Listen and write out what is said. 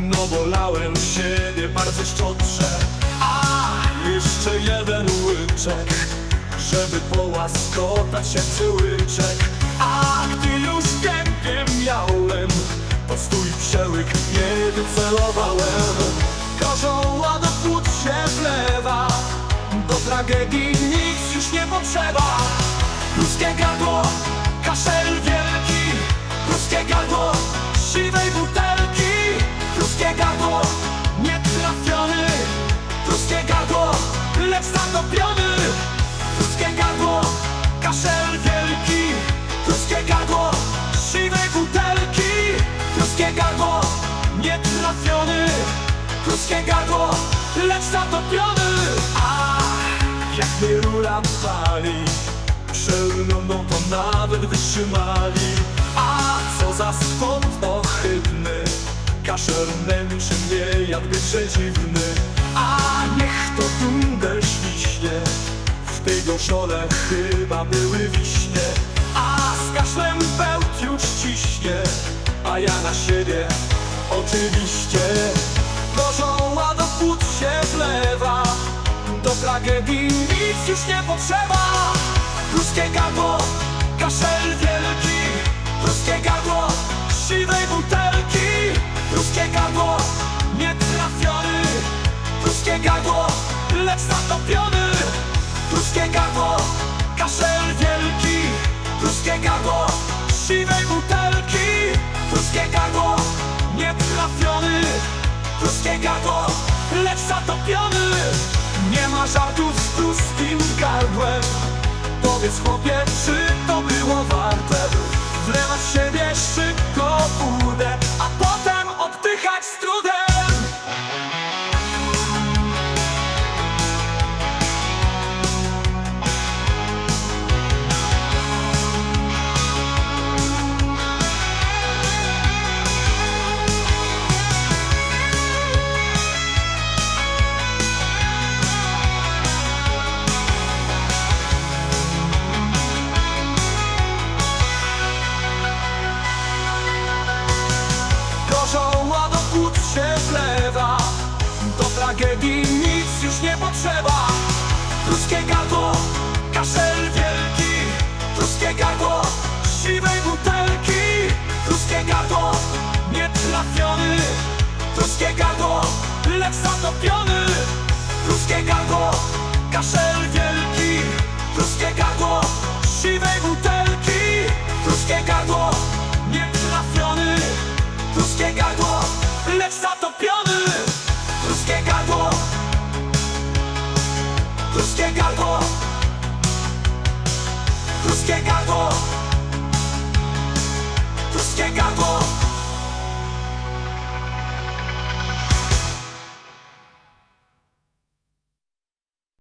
No bolałem siebie bardzo szczodrze. A jeszcze jeden łyczek Żeby połaskotać się przyłyczek A gdy już gębie miałem To swój przełyk nie wycelowałem. Kozioła do płód się wlewa Do tragedii nic już nie potrzeba. Ludzkie gardło, kaszel lecz zatopiony. Ludzkie gardło, kaszel wielki. Ludzkie gardło, siwej butelki. Ludzkie gardło, nietrafiony. Ludzkie gardło, lecz zatopiony. A jak mnie rula pali to nawet wytrzymali. A co za skąd ohydny Kaszel męczy mnie jakby przedziwny A niech to tunder świśnie W tej gorzole chyba były wiśnie. A z kaszlem bełt już ciśnie A ja na siebie oczywiście. Gorzoła do płód się wlewa Do tragedii nic już nie potrzeba. Ruskie gardło, kaszel Ruskie gardło, lecz zatopiony. Nie ma żartów z pruskim gardłem. Powiedz chłopie, czy to było warte tragedii nic już nie potrzeba. Ruskie gardło, kaszel wielki. Ruskie gardło, siwej butelki. Ruskie gardło, nietrafiony. Ruskie gardło, lecz zatopiony. Ruskie gardło, kaszel wielki. Ruskie gardło, siwej butelki. Ruskie gardło, nietrafiony. Ruskie gardło, lecz zatopiony Ruskie gardło Ruskie gardło Ruskie gardło Ruskie gardło